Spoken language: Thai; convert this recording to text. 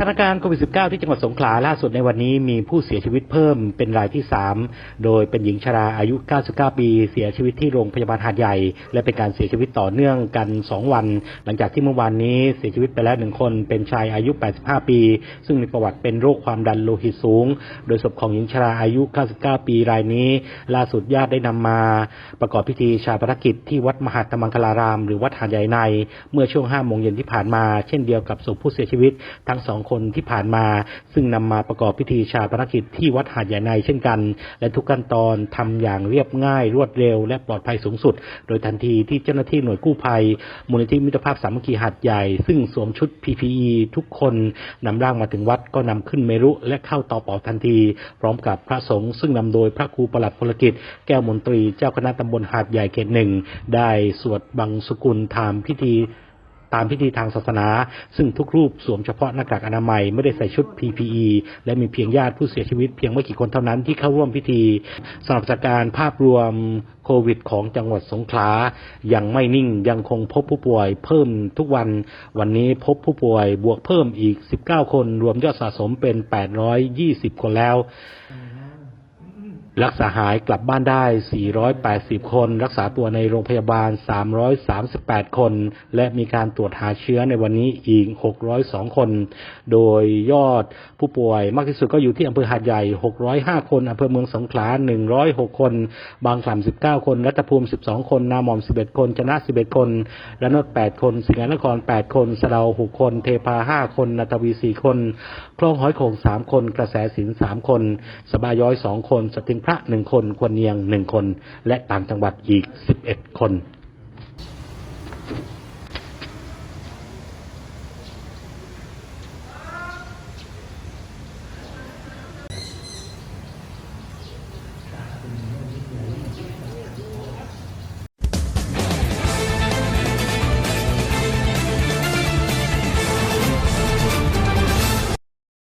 ถานการณ์โควิด -19 ที่จังหวัดสงขลาล่าสุดในวันนี้มีผู้เสียชีวิตเพิ่มเป็นรายที่ 3 โดยเป็นหญิงชราอายุ 99 ปี เสียชีวิตที่โรงพยาบาลหาดใหญ่ และเป็นการเสียชีวิตต่อเนื่องกัน 2 วัน หลังจากที่เมื่อวานนี้เสียชีวิตไปแล้วหนึ่งคนเป็นชายอายุ 85 ปี ซึ่งมีประวัติเป็นโรคความดันโลหิตสูง โดยศพของหญิงชราอายุ 99 ปีรายนี้ ล่าสุดญาติได้นำมา ประกอบพิธีชาปนกิจที่วัดมหาธรรมังคลาราม หรือวัดหาดใหญ่ใน เมื่อช่วง5โมงเย็นที่ผ่านมา เช่นเดียวกับศพผู้เสียชีวิตทั้งสองคนที่ผ่านมา ซึ่งนำมาประกอบพิธีชาปนกิจที่วัดหาดใหญ่ในเช่นกัน และทุกขั้นตอนทำอย่างเรียบง่ายรวดเร็ว และปลอดภัยสูงสุด โดยทันทีที่เจ้าหน้าที่หน่วยกู้ภัย มูลนิธิมิตรภาพสามัคคีหาดใหญ่ ซึ่งสวมชุด PPE ทุกคนนำร่างมาถึงวัดก็นำขึ้นเมรุ และเข้าต่อเป่าทันที พร้อมกับพระสงฆ์ซึ่งนำโดยพระครูประหลัดพลกิจ แก้วมนตรีเจ้าคณะตำบลหาดใหญ่เขตหนึ่งได้สวดบังสุกุลทามพิธี ตามพิธีทางศาสนา ซึ่งทุกรูปสวมเฉพาะหน้ากากอนามัยไม่ได้ใส่ชุด PPE และมีเพียงญาติผู้เสียชีวิตเพียงไม่กี่คนเท่านั้นที่เข้าร่วมพิธีสำหรับสถานการณ์ภาพรวมโควิดของจังหวัดสงขลายังไม่นิ่งยังคงพบผู้ป่วยเพิ่มทุกวัน วันนี้พบผู้ป่วยบวกเพิ่มอีก 19 คน รวมยอดสะสมเป็น 820 คนแล้ว รักษาหายกลับบ้านได้ 480 คน รักษาตัวในโรงพยาบาล 338 คน และมีการตรวจหาเชื้อในวันนี้อีก 602 คน โดยยอดผู้ป่วยมากที่สุดก็อยู่ที่อำเภอหาดใหญ่ 605 คน อำเภอเมืองสงขลา 106 คน บางกล่ำ19 คน รัตภูมิ 12 คน นาหม่อม 11 คน ชนะ 11 คนระนด8 คน สิงห์นคร 8 คน สะเดา 6 คน เทพา 5 คน นาทวี 4 คน คลองหอยโขง 3 คน กระแสสิน 3 คน สบาย้อย 2 คน สติงพระหนึ่งคนควรเนียงหนึ่งคน และต่างจังหวัดอีกสิบเอ็ดคน